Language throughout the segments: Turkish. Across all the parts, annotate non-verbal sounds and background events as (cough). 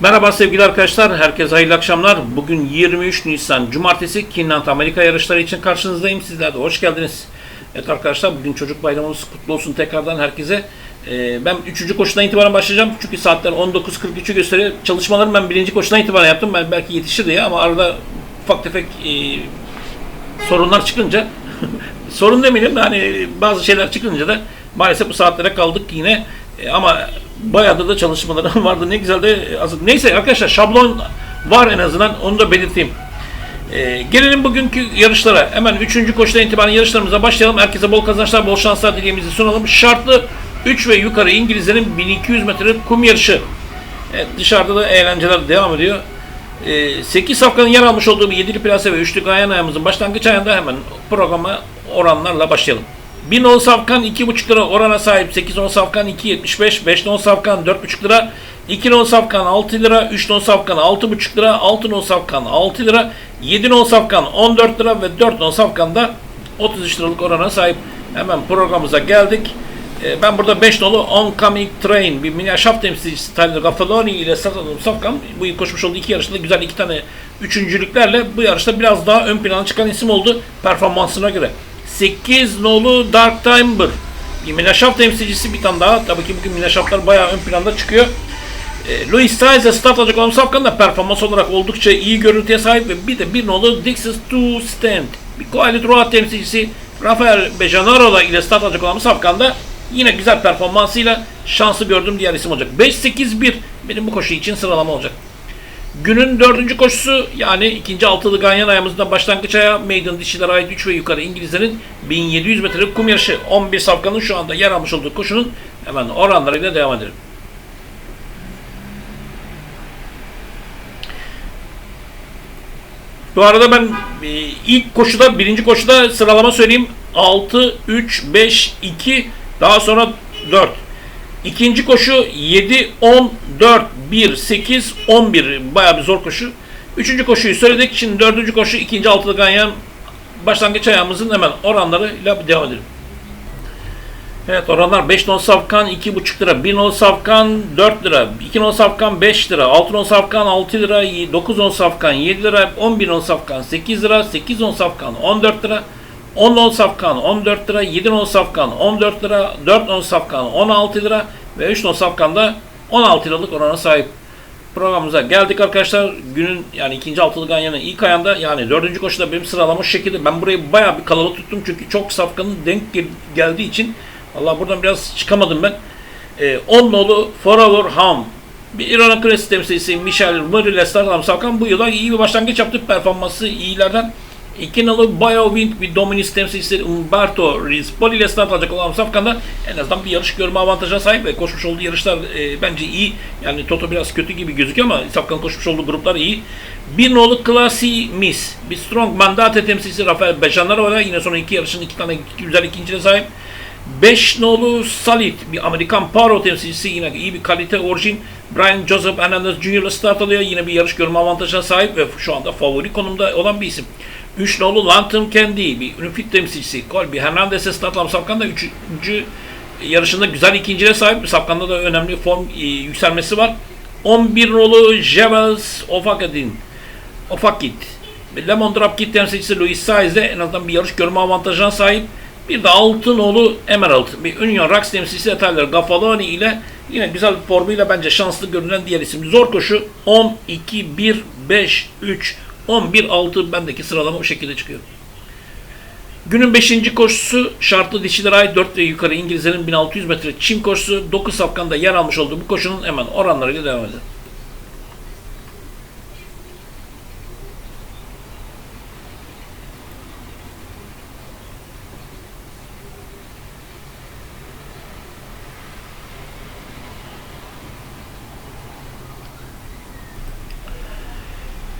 Merhaba sevgili arkadaşlar, herkese hayırlı akşamlar. Bugün 23 Nisan Cumartesi Kinland Amerika yarışları için karşınızdayım. Sizler de hoş geldiniz. Evet arkadaşlar, bugün çocuk bayramımız kutlu olsun tekrardan herkese. Ee, ben 3. koşudan itibaren başlayacağım. çünkü saatler 19.43'ü gösteriyor. Çalışmalarımı ben 1. koşudan itibaren yaptım. Ben belki yetişir diye ama arada ufak tefek e, sorunlar çıkınca (laughs) sorun demeyelim de hani bazı şeyler çıkınca da maalesef bu saatlere kaldık yine. E, ama bayağı da çalışmalarım (laughs) vardı. Ne güzel de e. Neyse arkadaşlar şablon var en azından onu da belirteyim. E, gelelim bugünkü yarışlara. Hemen 3. koşudan itibaren yarışlarımıza başlayalım. Herkese bol kazançlar, bol şanslar dileyimizi sunalım. Şartlı 3 ve yukarı İngilizlerin 1200 metre kum yarışı. Evet, dışarıda da eğlenceler devam ediyor. E, 8 safkanın yer almış olduğu bir 7'li plase ve 3'lü gayen ayağımızın başlangıç ayında hemen programa oranlarla başlayalım. 1 non safkan 2,5 lira orana sahip 8 non safkan 2,75 5 non safkan 4,5 lira 2 non safkan 6 lira 3 non safkan 6,5 lira 6 non safkan 6 lira 7 non safkan 14 lira ve 4 non safkan da 33 liralık orana sahip. Hemen programımıza geldik. Ee, Ben burada 5 nolu Oncoming Train bir mini şaf temsilcisi Tyler Gaffaloni ile Satan Safkan bu yıl koşmuş olduğu iki yarışta güzel iki tane üçüncülüklerle bu yarışta biraz daha ön plana çıkan isim oldu performansına göre. 8 nolu Dark Timber bir mini şaf temsilcisi bir tane daha. Tabii ki bugün mini şaflar bayağı ön planda çıkıyor. E, Louis Stiles start alacak olan Safkan da performans olarak oldukça iyi görüntüye sahip ve bir de bir nolu Dixis to Stand. Bir Koalit Road temsilcisi Rafael Bejanarola ile start alacak olan Safkan da yine güzel performansıyla şansı gördüğüm diğer isim olacak. 5-8-1 benim bu koşu için sıralama olacak. Günün dördüncü koşusu yani ikinci altılı ganyan ayağımızda başlangıç ayağı Maiden dişiler ait 3 ve yukarı İngilizlerin 1700 metrelik kum yarışı 11 safkanın şu anda yer almış olduğu koşunun hemen oranlarıyla devam edelim. Bu arada ben e, ilk koşuda, birinci koşuda sıralama söyleyeyim. 6, 3, 5, 2, daha sonra 4. İkinci koşu 7, 10, 4, 1, 8, 11. Bayağı bir zor koşu. Üçüncü koşuyu söyledik. Şimdi dördüncü koşu ikinci altılı ganyan başlangıç ayağımızın hemen oranlarıyla devam edelim. Evet oranlar 5 non safkan 2,5 lira, 1 non safkan 4 lira, 2 non safkan 5 lira, 6 non safkan 6 lira, 9 non safkan 7 lira, 11 non safkan 8 lira, 8 non safkan 14 lira, 10 non safkan 14 lira, 7 non safkan 14 lira, 4 non safkan 16 lira ve 3 non safkan da 16 liralık orana sahip. Programımıza geldik arkadaşlar. Günün yani ikinci altılı ganyanın ilk ayağında yani dördüncü koşuda benim sıralama şekilde. Ben burayı bayağı bir kalabalık tuttum çünkü çok safkanın denk gel- geldiği için Valla buradan biraz çıkamadım ben. Ee, 10 nolu Forever Ham. Bir İran Kresi temsilcisi Michel Murray ile Starlam Savkan bu yıla iyi bir başlangıç yaptı. Performansı iyilerden. 2 nolu BioWind bir Dominis temsilcisi Umberto Rispoli ile start alacak olan Safkan da en azından bir yarış görme avantajına sahip ve koşmuş olduğu yarışlar e, bence iyi. Yani Toto biraz kötü gibi gözüküyor ama Safkan'ın koşmuş olduğu gruplar iyi. Bir nolu Classy Miss. Bir Strong Mandate temsilcisi Rafael Bejanaro var. Yine son iki yarışın iki tane güzel ikinciliğe sahip. 5 nolu Salit bir Amerikan Paro temsilcisi yine iyi bir kalite orijin. Brian Joseph Hernandez Jr. ile start alıyor. Yine bir yarış görme avantajına sahip ve şu anda favori konumda olan bir isim. 3 nolu Lantern Candy bir Unifit temsilcisi. Colby Hernandez'e start alan Safkan da 3. yarışında güzel ikinciliğe sahip. Safkan'da da önemli form e, yükselmesi var. 11 nolu Jevels Ofakadin. Ofakit. Lemon Drop Kit temsilcisi Luis Saez de en azından bir yarış görme avantajına sahip. Bir de Altınoğlu Emerald, bir Union Rocks temsilcisi Tyler Gaffaloni ile yine güzel bir formuyla bence şanslı görünen diğer isim. Zor koşu 10, 2, 1, 5, 3, 11, 6 bendeki sıralama bu şekilde çıkıyor. Günün 5. koşusu şartlı dişilere ait 4 ve yukarı İngilizlerin 1600 metre çim koşusu 9 safkanda yer almış olduğu bu koşunun hemen oranlarıyla devam edelim.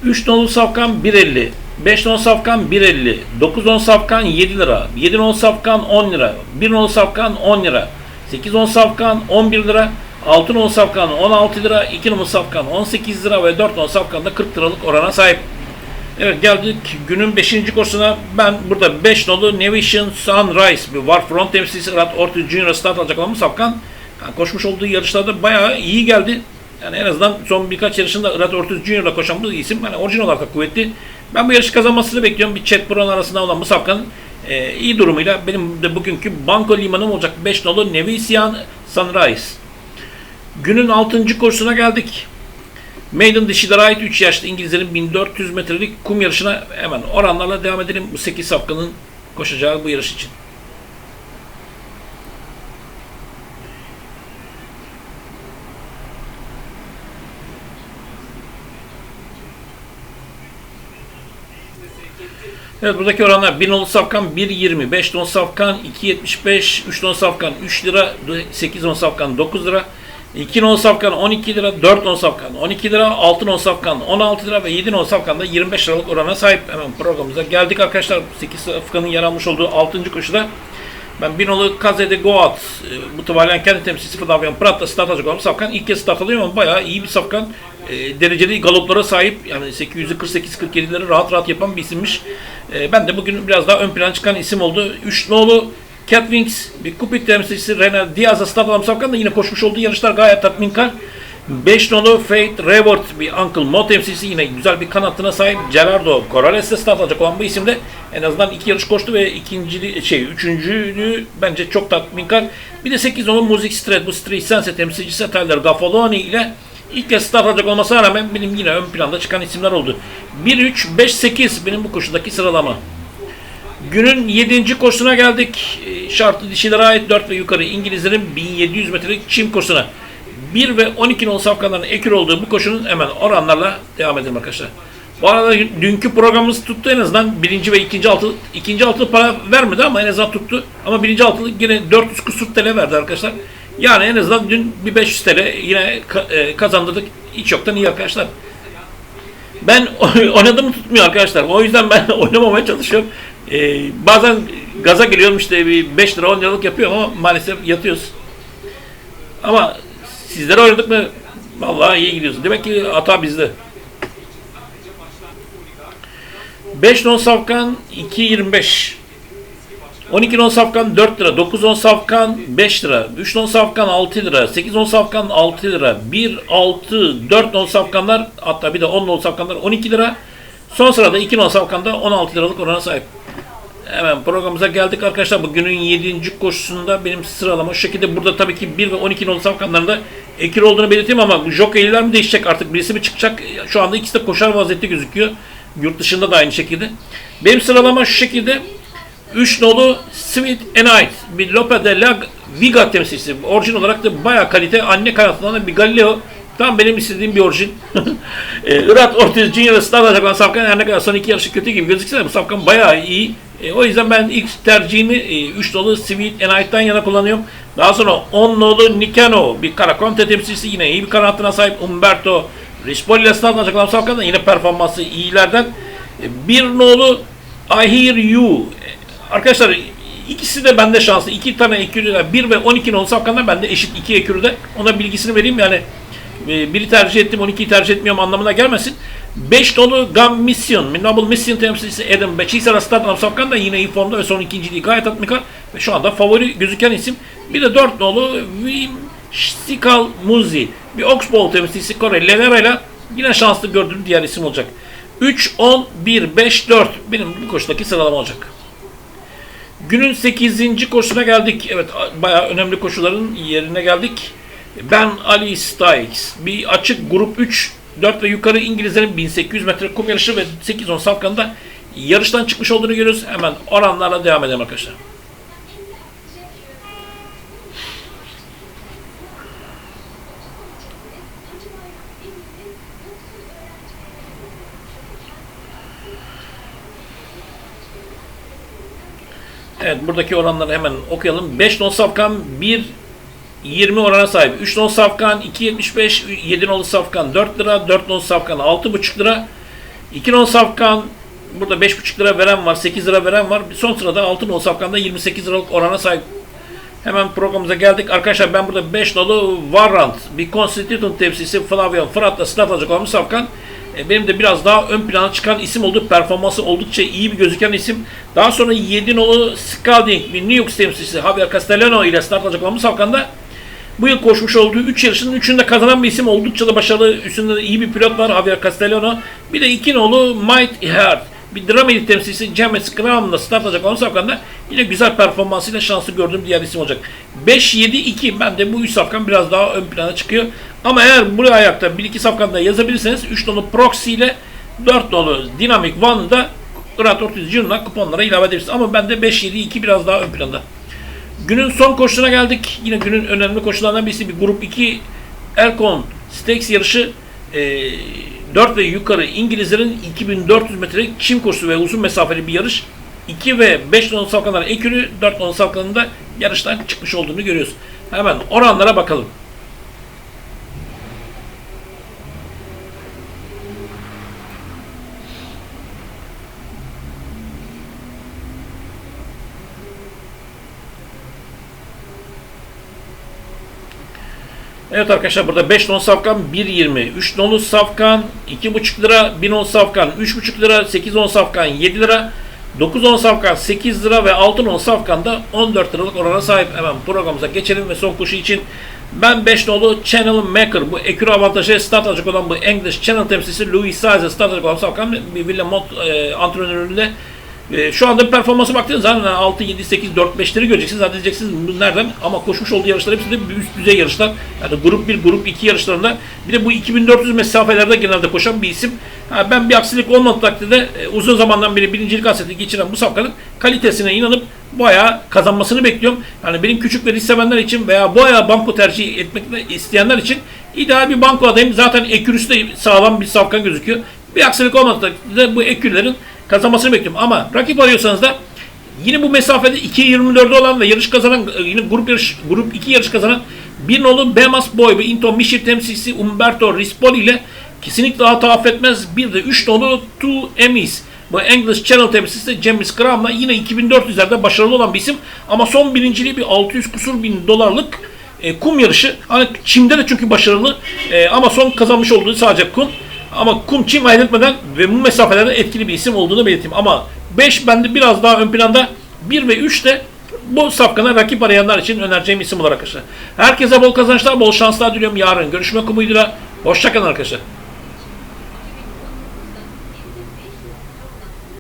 Üç nolu safkan 1.50, 5 nolu safkan 1.50, 9 nolu safkan 7 lira, 7 nolu safkan 10 lira, 1 nolu safkan 10 lira, 8 nolu safkan 11 lira, 6 nolu safkan 16 lira, 2 nolu safkan 18 lira ve 4 nolu safkan da 40 liralık orana sahip. Evet geldik günün 5. koşusuna. Ben burada 5 nolu Nevision Sunrise bir var front temsilcisi Rat Ortiz Junior start alacak olan Safkan yani koşmuş olduğu yarışlarda bayağı iyi geldi. Yani en azından son birkaç yarışında Irat Ortiz Junior'la koşan bu isim hani orijinal olarak kuvvetli. Ben bu yarışı kazanmasını bekliyorum. Bir Chet Brown arasında olan bu safkanın e, iyi durumuyla benim de bugünkü banko limanım olacak 5 nolu Nevisian Sunrise. Günün 6. koşusuna geldik. Maiden dişilere ait 3 yaşlı İngilizlerin 1400 metrelik kum yarışına hemen oranlarla devam edelim. Bu 8 safkanın koşacağı bu yarış için. Evet buradaki oranlar 1 nolu safkan 1.20, 5 nolu safkan 2.75, 3 nolu safkan 3 lira, 8 nolu safkan 9 lira, 2 nolu safkan 12 lira, 4 nolu safkan 12 lira, 6 nolu safkan 16 lira ve 7 nolu safkan da 25 liralık orana sahip. Hemen programımıza geldik arkadaşlar. 8 safkanın yer almış olduğu 6. koşuda ben bir Kazede Goat e, muhtemelen kendi temsilcisi Flavien Prat'ta start alacak olan safkan ilk kez start alıyor ama bayağı iyi bir safkan. E, dereceli galoplara sahip yani 848-47'leri rahat rahat yapan bir isimmiş. E, ben de bugün biraz daha ön plana çıkan isim oldu. 3 nolu Catwings bir kupik temsilcisi René Diaz'a start alan safkan da yine koşmuş olduğu yarışlar gayet tatminkar. 5 nolu Fate Reward bir Uncle Mo temsilcisi yine güzel bir kanatına sahip. Gerardo Corrales'te start alacak olan bu isim de en azından iki yarış koştu ve ikinci şey üçüncülüğü bence çok tatminkar. Bir de 8 nolu Music Street bu Street Sense temsilcisi Tyler Gaffaloni ile ilk kez start alacak olmasına rağmen benim yine ön planda çıkan isimler oldu. 1-3-5-8 benim bu koşudaki sıralama. Günün 7. koşusuna geldik. Ee, Şartlı dişilere ait 4 ve yukarı İngilizlerin 1700 metrelik çim koşusuna. 1 ve 12 nolu safkanların ekür olduğu bu koşunun hemen oranlarla devam edelim arkadaşlar. Bu arada dünkü programımız tuttu en azından birinci ve ikinci altı ikinci altı para vermedi ama en azından tuttu. Ama birinci altılı yine 400 kusur TL verdi arkadaşlar. Yani en azından dün bir 500 TL yine e, kazandırdık. Hiç yoktan iyi arkadaşlar. Ben (laughs) oynadığımı tutmuyor arkadaşlar. O yüzden ben (laughs) oynamamaya çalışıyorum. Ee, bazen gaza geliyorum işte bir 5 lira 10 liralık yapıyorum ama maalesef yatıyoruz. Ama Sizlere oynadık mı? Vallahi iyi gidiyorsun. Demek ki hata bizde. 5 non safkan 2.25 12 non safkan 4 lira, 9 non safkan 5 lira, 3 non safkan 6 lira, 8 non safkan 6 lira, 1, 6, 4 non safkanlar hatta bir de 10 non safkanlar 12 lira. Son sırada 2 non safkanda 16 liralık orana sahip. Hemen programımıza geldik arkadaşlar. Bugünün 7. koşusunda benim sıralama şu şekilde. Burada tabii ki 1 ve 12 nolu safkanlarında ekil olduğunu belirteyim ama jokeyler mi değişecek artık birisi mi çıkacak? Şu anda ikisi de koşar vaziyette gözüküyor. Yurt dışında da aynı şekilde. Benim sıralama şu şekilde. 3 nolu Sweet Night bir Lope de la Viga temsilcisi. Orijin olarak da bayağı kalite. Anne kanatından da bir Galileo. Tam benim istediğim bir orijin. (laughs) e, Irat Ortiz Junior'ı start alacak olan Safkan her ne kadar son iki yarışı kötü gibi gözükse de bu Safkan bayağı iyi. E, o yüzden ben ilk tercihimi e, 3 nolu Sweet and Night'tan yana kullanıyorum. Daha sonra 10 nolu Nikano bir Karakonte temsilcisi yine iyi bir kanatına sahip Umberto Rispoli ile start alacak olan Safkan da yine performansı iyilerden. E, bir nolu I Hear You. E, arkadaşlar ikisi de bende şanslı. İki tane ekürü, 1 ve 12 nolu Safkan'da bende eşit iki ekürüde. Ona bilgisini vereyim yani e, biri tercih ettim 12'yi tercih etmiyorum anlamına gelmesin. 5 dolu Gam Mission, Noble Mission temsilcisi Adam Beçisara Stadlam Safkan da yine iyi formda ve son ikinciliği gayet tatminkar ve şu anda favori gözüken isim. Bir de 4 dolu Wim Stikal Muzi, bir Oxbow temsilcisi Kore Lenera yine şanslı gördüğüm diğer isim olacak. 3, 10, 1, 5, 4 benim bu koşudaki sıralama olacak. Günün 8. koşusuna geldik. Evet bayağı önemli koşuların yerine geldik. Ben Ali Stikes. Bir açık grup 3 4 ve yukarı İngilizlerin 1800 metre kum yarışı ve 8-10 safkanında yarıştan çıkmış olduğunu görüyoruz. Hemen oranlarla devam edelim arkadaşlar. Evet buradaki oranları hemen okuyalım. 5 non safkan 1 20 orana sahip. 3 non safkan 2.75, 7 non safkan 4 lira, 4 non safkan 6.5 lira. 2 non safkan burada 5.5 lira veren var, 8 lira veren var. Son sırada 6 non safkanda 28 liralık orana sahip. Hemen programımıza geldik. Arkadaşlar ben burada 5 nolu Warrant, bir Constituent temsilcisi Flavian Fırat'la start alacak olan safkan. E, benim de biraz daha ön plana çıkan isim oldu. Performansı oldukça iyi bir gözüken isim. Daha sonra 7 nolu Scalding, bir New York temsilcisi Javier Castellano ile start alacak olan bu safkanda Bu yıl koşmuş olduğu 3 yarışın 3'ünde kazanan bir isim. Oldukça da başarılı. Üstünde de iyi bir pilot var. Javier Castellano. Bir de iki nolu Might Heart. Bir Dramedy temsilcisi James Graham'la start alacak olan safkanda yine güzel performansıyla şanslı gördüğüm diğer isim olacak. 5-7-2 ben de bu 3 safkan biraz daha ön plana çıkıyor. Ama eğer buraya ayakta 1-2 safkanda yazabilirseniz 3 nolu Proxy ile 4 nolu Dynamic One'ı da Grant Ortiz Jr.'la kuponlara ilave edebilirsiniz. Ama bende 5-7-2 biraz daha ön planda. Günün son koşusuna geldik. Yine günün önemli koşularından birisi bir grup 2 Elkon Stakes yarışı. Ee, 4 ve yukarı İngilizlerin 2400 metre çim koşusu ve uzun mesafeli bir yarış. 2 ve 5 nolu salkanlar ekürü, 4 nolu salkanında yarıştan çıkmış olduğunu görüyoruz. Hemen oranlara bakalım. Evet arkadaşlar burada 5 non safkan 1.20, 3 nolu safkan 2.5 lira, 1 non safkan 3.5 lira, 8 non safkan 7 lira, 9 on safkan 8 lira ve 6 on safkan da 14 liralık orana sahip. Hemen programımıza geçelim ve son koşu için ben 5 nolu Channel Maker bu ekür avantajı start alacak olan bu English Channel temsilcisi Louis Size start alacak olan safkan bir William Mott e, antrenöründe e, şu anda performansı baktığınız zaman 6, 7, 8, 4, 5'leri göreceksiniz. Zaten diyeceksiniz nereden? Ama koşmuş olduğu yarışlar hepsi de üst düzey yarışlar. Yani grup 1, grup 2 yarışlarında. Bir de bu 2400 mesafelerde genelde koşan bir isim. Ha, ben bir aksilik olmadığı takdirde e, uzun zamandan beri birincilik hasreti geçiren bu safkanın kalitesine inanıp bayağı kazanmasını bekliyorum. Yani benim küçük ve risk sevenler için veya bayağı banko tercih etmek isteyenler için ideal bir banko adayım. Zaten ekürüsü de sağlam bir safkan gözüküyor. Bir aksilik olmadığı takdirde bu ekürlerin kazanmasını bekliyorum. Ama rakip arıyorsanız da yine bu mesafede 2.24'de olan ve yarış kazanan yine grup yarış grup 2 yarış kazanan bir nolu Bemas Boy ve Into Mişir temsilcisi Umberto Rispoli ile kesinlikle hata affetmez. Bir de 3 nolu Two Emmys bu English Channel temsilcisi James Graham'la yine 2400'lerde başarılı olan bir isim. Ama son birinciliği bir 600 kusur bin dolarlık e, kum yarışı. Hani çimde de çünkü başarılı e, ama son kazanmış olduğu sadece kum. Ama kum çim ayırt etmeden ve bu mesafelerde etkili bir isim olduğunu belirteyim. Ama 5 bende biraz daha ön planda. 1 ve 3 de bu safkana rakip arayanlar için önereceğim isim olarak arkadaşlar. Herkese bol kazançlar, bol şanslar diliyorum yarın. Görüşmek umuduyla. Hoşçakalın arkadaşlar.